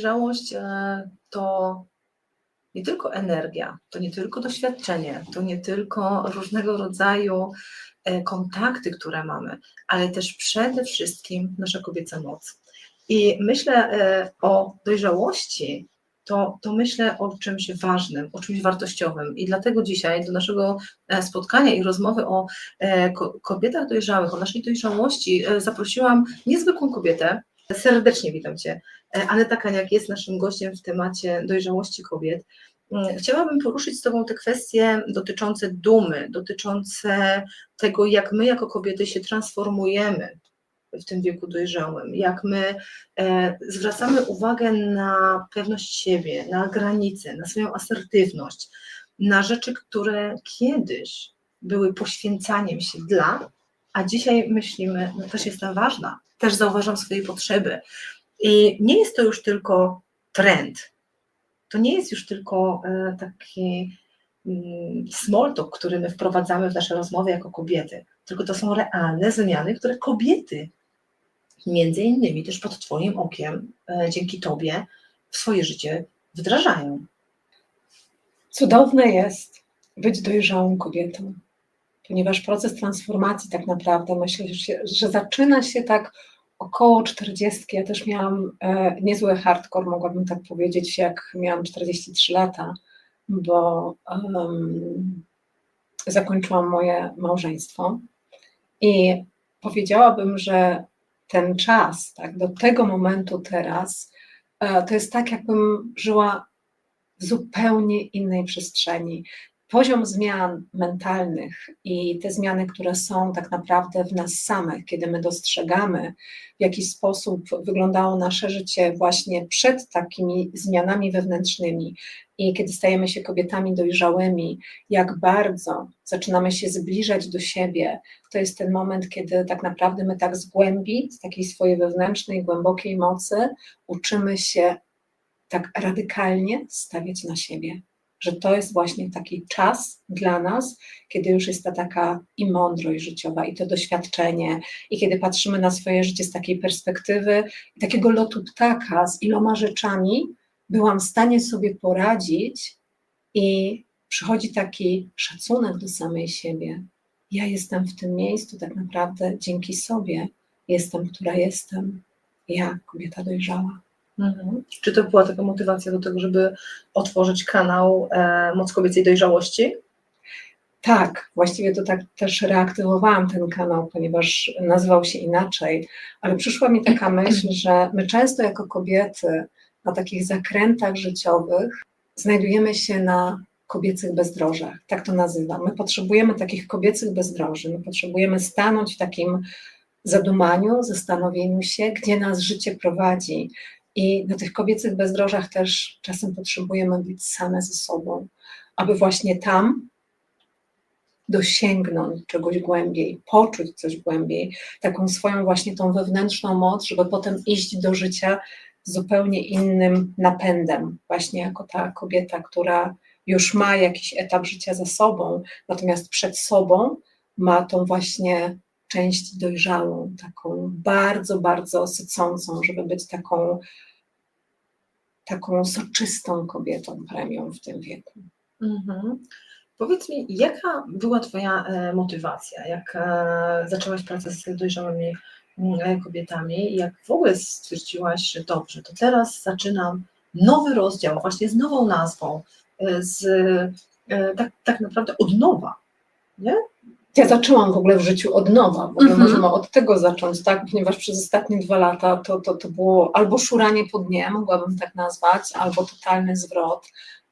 dojrzałość e, to nie tylko energia, to nie tylko doświadczenie, to nie tylko różnego rodzaju e, kontakty, które mamy, ale też przede wszystkim nasza kobieca moc. I myślę e, o dojrzałości, to, to myślę o czymś ważnym, o czymś wartościowym. I dlatego dzisiaj do naszego spotkania i rozmowy o kobietach dojrzałych, o naszej dojrzałości zaprosiłam niezwykłą kobietę. Serdecznie witam Cię. Aneta Kaniak jest naszym gościem w temacie dojrzałości kobiet. Mm, chciałabym poruszyć z Tobą te kwestie dotyczące dumy, dotyczące tego, jak my jako kobiety się transformujemy w tym wieku dojrzałym, jak my e, zwracamy uwagę na pewność siebie, na granice, na swoją asertywność, na rzeczy, które kiedyś były poświęcaniem się dla, a dzisiaj myślimy, no też jestem ważna, też zauważam swoje potrzeby. I nie jest to już tylko trend, to nie jest już tylko e, taki mm, small talk, który my wprowadzamy w nasze rozmowy jako kobiety, tylko to są realne zmiany, które kobiety, między innymi też pod Twoim okiem, e, dzięki Tobie, w swoje życie wdrażają. Cudowne jest być dojrzałą kobietą, ponieważ proces transformacji tak naprawdę myślę, że, że zaczyna się tak około 40. Ja też miałam e, niezły hardcore, mogłabym tak powiedzieć, jak miałam 43 lata, bo um, zakończyłam moje małżeństwo. I powiedziałabym, że ten czas, tak, do tego momentu teraz, e, to jest tak, jakbym żyła w zupełnie innej przestrzeni poziom zmian mentalnych i te zmiany, które są tak naprawdę w nas samych, kiedy my dostrzegamy, w jaki sposób wyglądało nasze życie właśnie przed takimi zmianami wewnętrznymi i kiedy stajemy się kobietami dojrzałymi, jak bardzo zaczynamy się zbliżać do siebie, to jest ten moment, kiedy tak naprawdę my tak z głębi, z takiej swojej wewnętrznej, głębokiej mocy, uczymy się tak radykalnie stawiać na siebie że to jest właśnie taki czas dla nas, kiedy już jest ta taka i mądrość życiowa, i to doświadczenie, i kiedy patrzymy na swoje życie z takiej perspektywy, takiego lotu ptaka, z iloma rzeczami byłam w stanie sobie poradzić, i przychodzi taki szacunek do samej siebie. Ja jestem w tym miejscu tak naprawdę dzięki sobie, jestem, która jestem. Ja, kobieta dojrzała. Mhm. Czy to była taka motywacja do tego, żeby otworzyć kanał e, Moc Kobiecej Dojrzałości? Tak, właściwie to tak też reaktywowałam ten kanał, ponieważ nazywał się inaczej, ale przyszła mi taka myśl, że my często jako kobiety na takich zakrętach życiowych znajdujemy się na kobiecych bezdrożach, tak to nazywam. My potrzebujemy takich kobiecych bezdroży, my potrzebujemy stanąć w takim zadumaniu, zastanowieniu się, gdzie nas życie prowadzi, i na tych kobiecych bezdrożach też czasem potrzebujemy być same ze sobą, aby właśnie tam dosięgnąć czegoś głębiej, poczuć coś głębiej, taką swoją właśnie tą wewnętrzną moc, żeby potem iść do życia z zupełnie innym napędem, właśnie jako ta kobieta, która już ma jakiś etap życia za sobą, natomiast przed sobą ma tą właśnie część dojrzałą, taką bardzo, bardzo sycącą, żeby być taką, taką soczystą kobietą premią w tym wieku. Mhm. Powiedz mi, jaka była Twoja e, motywacja, jak e, zaczęłaś pracę z dojrzałymi mm, kobietami, jak w ogóle stwierdziłaś, że dobrze, to teraz zaczynam nowy rozdział, właśnie z nową nazwą, e, z, tak, tak naprawdę od nowa, nie? Ja zaczęłam w ogóle w życiu od nowa, mm -hmm. możemy od tego zacząć, tak, ponieważ przez ostatnie dwa lata to, to, to było albo szuranie po dnie, mogłabym tak nazwać, albo totalny zwrot.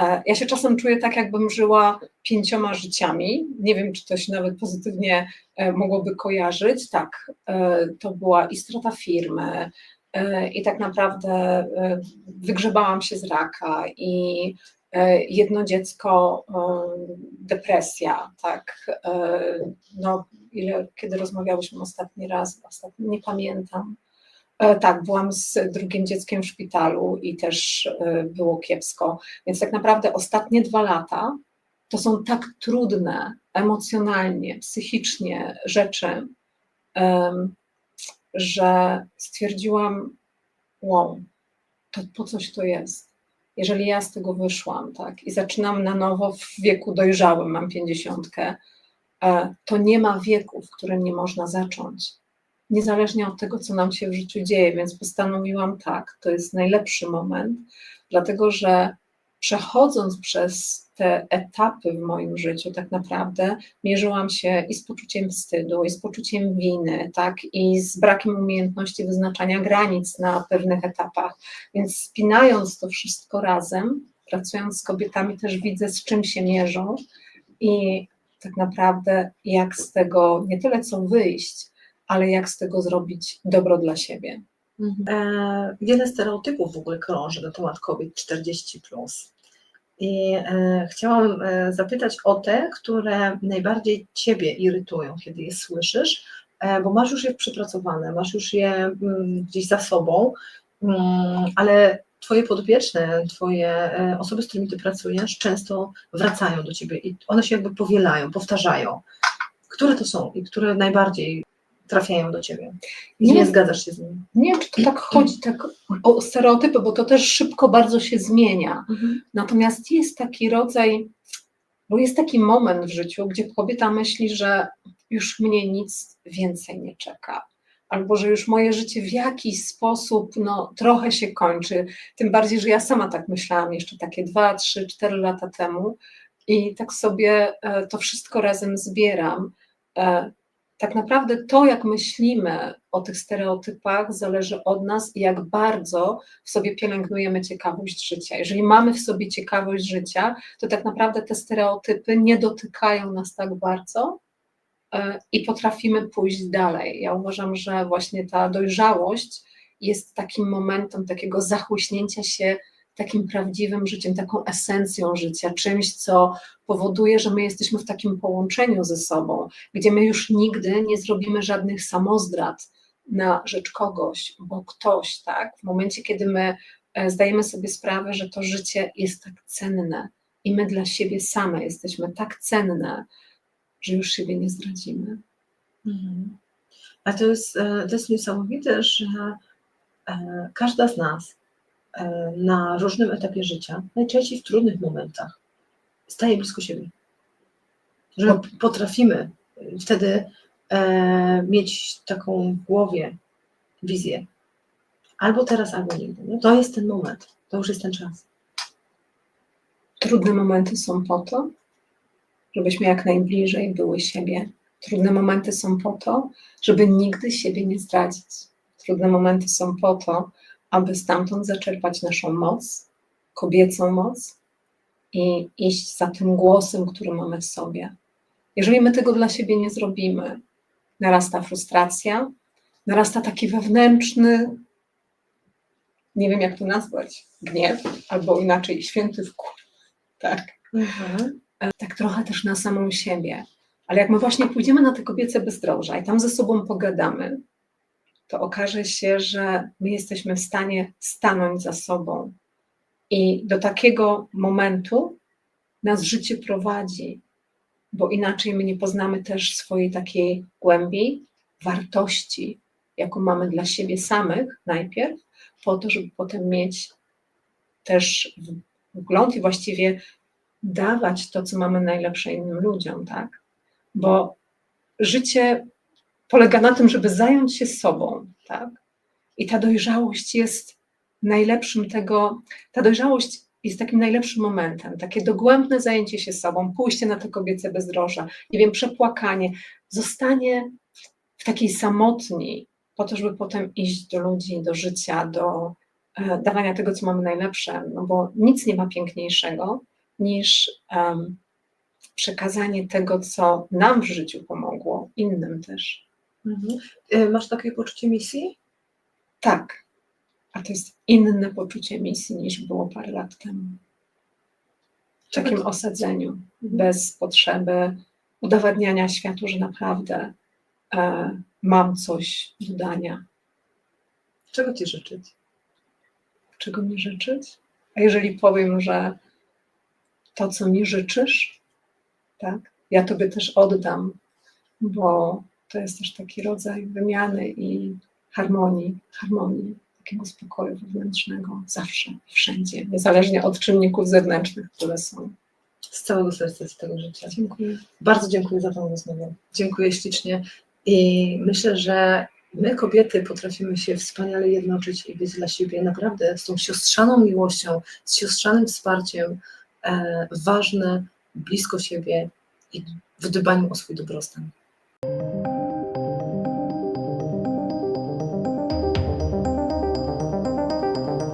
E, ja się czasem czuję tak, jakbym żyła pięcioma życiami. Nie wiem, czy to się nawet pozytywnie e, mogłoby kojarzyć. Tak, e, to była i strata firmy, i tak naprawdę wygrzebałam się z raka, i jedno dziecko, e, depresja, tak. E, no, ile, kiedy rozmawiałyśmy ostatni raz, ostatni, nie pamiętam. Tak, byłam z drugim dzieckiem w szpitalu i też było kiepsko. Więc tak naprawdę ostatnie dwa lata to są tak trudne emocjonalnie, psychicznie rzeczy, że stwierdziłam, wow, to po coś to jest. Jeżeli ja z tego wyszłam, tak, i zaczynam na nowo w wieku dojrzałym, mam pięćdziesiątkę, e, to nie ma wieku, w którym nie można zacząć. Niezależnie od tego, co nam się w życiu dzieje, więc postanowiłam tak, to jest najlepszy moment, dlatego że przechodząc przez te etapy w moim życiu, tak naprawdę mierzyłam się i z poczuciem wstydu, i z poczuciem winy, tak, i z brakiem umiejętności wyznaczania granic na pewnych etapach. Więc spinając to wszystko razem, pracując z kobietami, też widzę, z czym się mierzą i tak naprawdę jak z tego nie tyle co wyjść, ale jak z tego zrobić dobro dla siebie. E, wiele stereotypów w ogóle krąży na temat kobiet 40. Plus. I e, chciałam e, zapytać o te, które najbardziej Ciebie irytują, kiedy je słyszysz, bo masz już je przepracowane, masz już je mm, gdzieś za sobą, mm, ale Twoje podopieczne, Twoje osoby, z którymi Ty pracujesz, często wracają do Ciebie i one się jakby powielają, powtarzają. Które to są i które najbardziej trafiają do Ciebie? I nie, Nie- zgadzasz się z nimi? Nie wiem, czy to tak chodzi tak o stereotypy, bo to też szybko bardzo się zmienia. Natomiast jest taki rodzaj, bo jest taki moment w życiu, gdzie kobieta myśli, że już mnie nic więcej nie czeka. Albo że już moje życie w jakiś sposób no, trochę się kończy. Tym bardziej, że ja sama tak myślałam jeszcze takie dwa, trzy, cztery lata temu i tak sobie e, to wszystko razem zbieram. Tak naprawdę to, jak myślimy o tych stereotypach, zależy od nas i jak bardzo w sobie pielęgnujemy ciekawość życia. Jeżeli mamy w sobie ciekawość życia, to tak naprawdę te stereotypy nie dotykają nas tak bardzo e, i potrafimy pójść dalej. Ja uważam, że właśnie ta dojrzałość jest takim momentem takiego zachłyśnięcia się takim prawdziwym życiem, taką esencją życia, czymś, co powoduje, że my jesteśmy w takim połączeniu ze sobą, gdzie my już nigdy nie zrobimy żadnych samozdrad na rzecz kogoś, bo ktoś, tak, w momencie, kiedy my e, zdajemy sobie sprawę, że to życie jest tak cenne i my dla siebie same jesteśmy tak cenne, że już siebie nie zdradzimy. Mhm. A to jest, e, to jest niesamowite, że e, każda z nas na różnym etapie życia, najczęściej w trudnych momentach, staje blisko siebie. Że potrafimy wtedy e, mieć taką w głowie wizję. Albo teraz, albo nigdy. Nie? To jest ten moment, to już jest ten czas. Trudne momenty są po to, żebyśmy jak najbliżej były siebie. Trudne momenty są po to, żeby nigdy siebie nie zdradzić. Trudne momenty są po to, aby stamtąd zaczerpać naszą moc, kobiecą moc i iść za tym głosem, który mamy w sobie. Jeżeli my tego dla siebie nie zrobimy, narasta frustracja, narasta taki wewnętrzny, nie wiem jak to nazwać, gniew, albo inaczej święty wkur. Tak Mhm. tak trochę też na samą siebie. Ale jak my właśnie pójdziemy na te kobiece bezdroża i tam ze sobą pogadamy, to okaże się, że my jesteśmy w stanie stanąć za sobą. I do takiego momentu nas życie prowadzi, bo inaczej my nie poznamy też swojej takiej głębi, wartości, jaką mamy dla siebie samych najpierw, po to, żeby potem mieć też wgląd i właściwie dawać to, co mamy najlepsze innym ludziom, tak? Bo życie polega na tym, żeby zająć się sobą, tak? I ta dojrzałość jest najlepszym tego, ta dojrzałość jest takim najlepszym momentem, takie dogłębne zajęcie się sobą, pójście na te kobiece bezdroża, nie wiem, przepłakanie, zostanie w takiej samotni, po to, żeby potem iść do ludzi, do życia, do e, dawania tego, co mamy najlepsze, no bo nic nie ma piękniejszego niż em, przekazanie tego, co nam w życiu pomogło, innym też. Mhm. E, Masz takie poczucie misji? Tak, a to jest inne poczucie misji niż było parę lat temu. W takim osadzeniu, bez potrzeby udowadniania światu, że naprawdę e, mam coś do dania. Czego Ci życzyć? Czego mi życzyć? A jeżeli powiem, że to, co mi życzysz, tak, ja Tobie też oddam, bo to jest też taki rodzaj wymiany i harmonii, harmonii, takiego spokoju wewnętrznego zawsze i wszędzie, niezależnie od czynników zewnętrznych, które są. Z całego serca z tego życia. Dziękuję. Bardzo dziękuję za tą rozmowę. Dziękuję ślicznie i myślę, że my kobiety potrafimy się wspaniale jednoczyć i być dla siebie naprawdę z tą siostrzaną miłością, z siostrzanym wsparciem e, ważne, blisko siebie i w dbaniu o swój dobrostan.